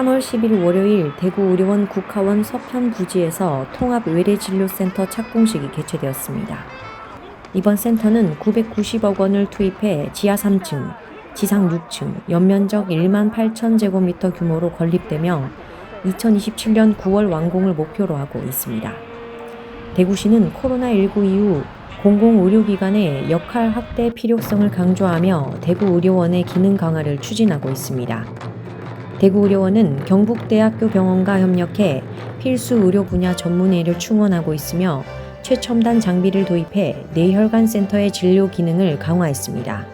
3월 10일 월요일 대구 의료원 국하원 서편 부지에서 통합 외래진료센터 착공식이 개최되었습니다. 이번 센터는 990억 원을 투입해 지하 3층, 지상 6층, 연면적 1만 8천 제곱미터 규모로 건립되며 2027년 9월 완공을 목표로 하고 있습니다. 대구시는 코로나19 이후 공공의료기관의 역할 확대 필요성을 강조하며 대구의료원의 기능 강화를 추진하고 있습니다. 대구의료원은 경북대학교 병원과 협력해 필수 의료 분야 전문의를 충원하고 있으며 최첨단 장비를 도입해 뇌혈관 센터의 진료 기능을 강화했습니다.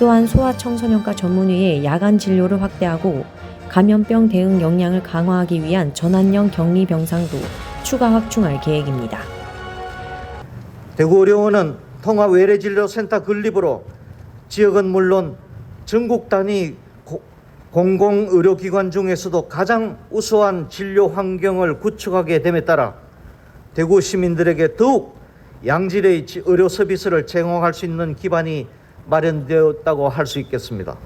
또한 소아청소년과 전문의의 야간 진료를 확대하고 감염병 대응 역량을 강화하기 위한 전환형 격리 병상도 추가 확충할 계획입니다. 대구의료원은 통합 외래진료센터 건립으로 지역은 물론 전국 단위 고- 공공의료기관 중에서도 가장 우수한 진료 환경을 구축하게 됨에 따라 대구 시민들에게 더욱 양질의 지- 의료 서비스를 제공할 수 있는 기반이 마련되었다고 할 수 있겠습니다.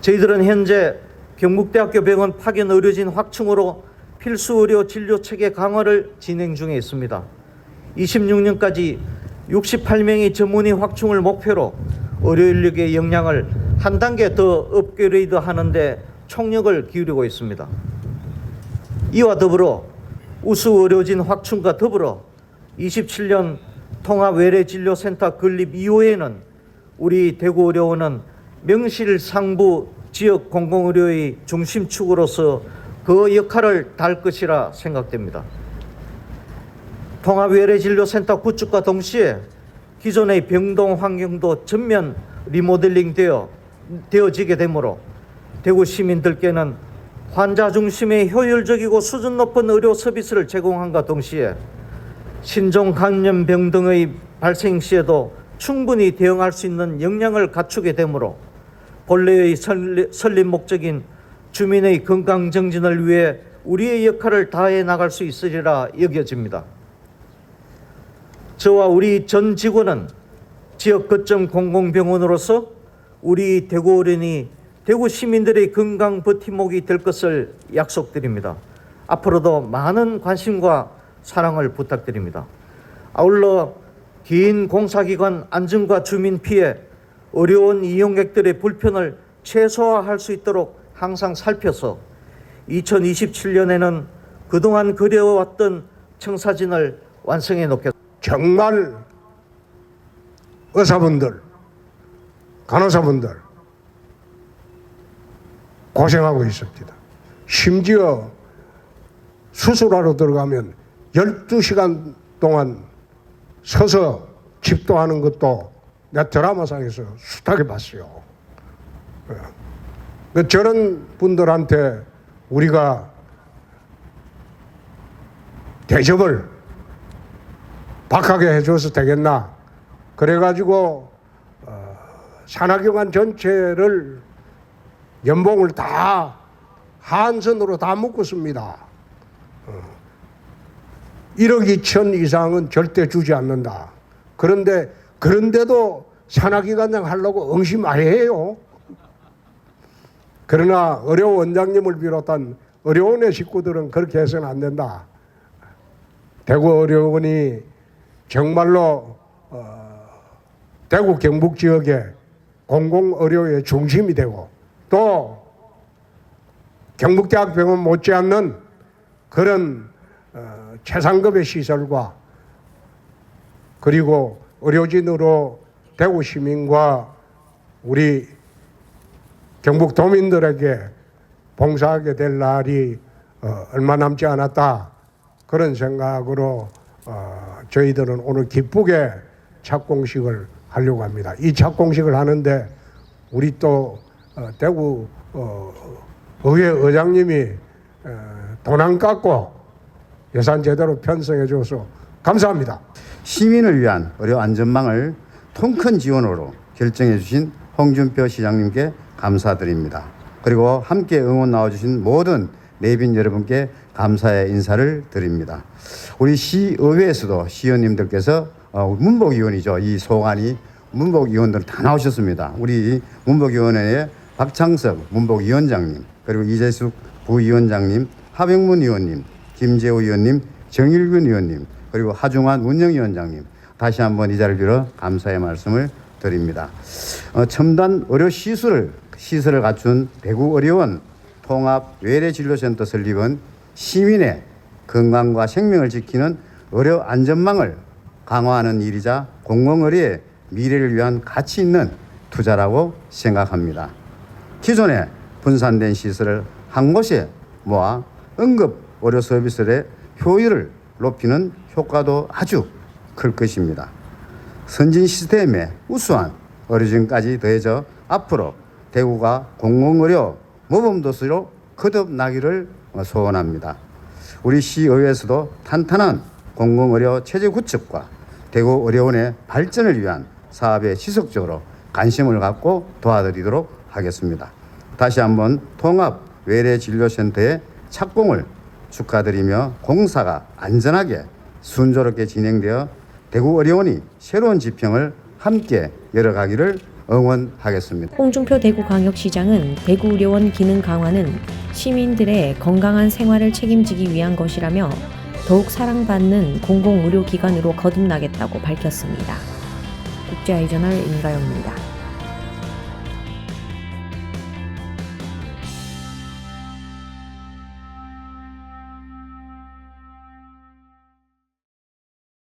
저희들은 현재 경북대학교 병원 파견 의료진 확충으로 필수 의료 진료 체계 강화를 진행 중에 있습니다. 26년까지 68명의 전문의 확충을 목표로 의료 인력의 역량을 한 단계 더 업그레이드 하는데 총력을 기울이고 있습니다. 이와 더불어 우수 의료진 확충과 더불어 27년 통합 외래진료센터 건립 이후에는 우리 대구의료원은 명실상부 지역 공공의료의 중심축으로서 그 역할을 다할 것이라 생각됩니다. 통합 외래진료센터 구축과 동시에 기존의 병동 환경도 전면 리모델링 되어 되어지게 되므로 대구 시민들께는 환자 중심의 효율적이고 수준 높은 의료 서비스를 제공함과 동시에 신종 감염병 등의 발생 시에도 충분히 대응할 수 있는 역량을 갖추게 되므로 본래의 설립, 목적인 주민의 건강 정진을 위해 우리의 역할을 다해 나갈 수 있으리라 여겨집니다. 저와 우리 전 직원은 지역 거점 공공병원으로서 우리 대구어른이 대구 시민들의 건강 버팀목이 될 것을 약속드립니다. 앞으로도 많은 관심과 사랑을 부탁드립니다. 아울러 긴 공사기관 안전과 주민 피해, 어려운 이용객들의 불편을 최소화할 수 있도록 항상 살펴서 2027년에는 그동안 그려왔던 청사진을 완성해 놓겠습니다. 정말 의사분들, 간호사분들 고생하고 있습니다. 심지어 수술하러 들어가면 12시간 동안 서서 집도하는 것도 내 드라마상에서 숱하게 봤어요. 예. 그 저런 분들한테 우리가 대접을 박하게 해줘서 되겠나. 그래가지고 어, 산하기관 전체를 연봉을 다 한선으로 다 묶었습니다. 어. 1억 2천 이상은 절대 주지 않는다. 그런데 그런데도 산하기관장 하려고 응시 많이 해요. 그러나 의료 원장님을 비롯한 의료원의 식구들은 그렇게 해서는 안 된다. 대구 의료원이 정말로 어, 대구 경북 지역의 공공 의료의 중심이 되고 또 경북대학병원 못지않는 그런 어, 최상급의 시설과 그리고 의료진으로 대구 시민과 우리 경북 도민들에게 봉사하게 될 날이 어, 얼마 남지 않았다. 그런 생각으로 어, 저희들은 오늘 기쁘게 착공식을 하려고 합니다. 이 착공식을 하는데 우리 또 어, 대구 어, 의회 의장님이 어, 돈안 깎고 예산 제대로 편성해 줘서 감사합니다. 시민을 위한 의료 안전망을 통큰 지원으로 결정해 주신 홍준표 시장님께 감사드립니다. 그리고 함께 응원 나와주신 모든 내빈 여러분께 감사의 인사를 드립니다. 우리 시의회에서도 시의원님들께서 어, 문복위원이죠. 이 소관이 문복위원들 다 나오셨습니다. 우리 문복위원회의 박창석 문복위원장님 그리고 이재숙 부위원장님, 하병문 의원님, 김재호 의원님, 정일균 의원님, 그리고 하중환 운영위원장님 다시 한번 이 자리를 빌어 감사의 말씀을 드립니다. 어, 첨단 의료 시술을 시설을 갖춘 대구 의료원 통합 외래 진료센터 설립은 시민의 건강과 생명을 지키는 의료 안전망을 강화하는 일이자 공공의료의 미래를 위한 가치 있는 투자라고 생각합니다. 기존에 분산된 시설을 한 곳에 모아 응급 의료 서비스의 효율을 높이는 효과도 아주 클 것입니다. 선진 시스템의 우수한 의료진까지 더해져 앞으로 대구가 공공의료 모범도시로 거듭나기를 소원합니다. 우리 시의회에서도 탄탄한 공공의료 체제 구축과 대구 의료원의 발전을 위한 사업에 지속적으로 관심을 갖고 도와드리도록 하겠습니다. 다시 한번 통합 외래 진료센터의 착공을 축하드리며 공사가 안전하게 순조롭게 진행되어 대구 의료원이 새로운 지평을 함께 열어가기를 응원하겠습니다. 홍준표 대구광역시장은 대구의료원 기능 강화는 시민들의 건강한 생활을 책임지기 위한 것이라며 더욱 사랑받는 공공의료기관으로 거듭나겠다고 밝혔습니다. 국제아이저널 임가영입니다.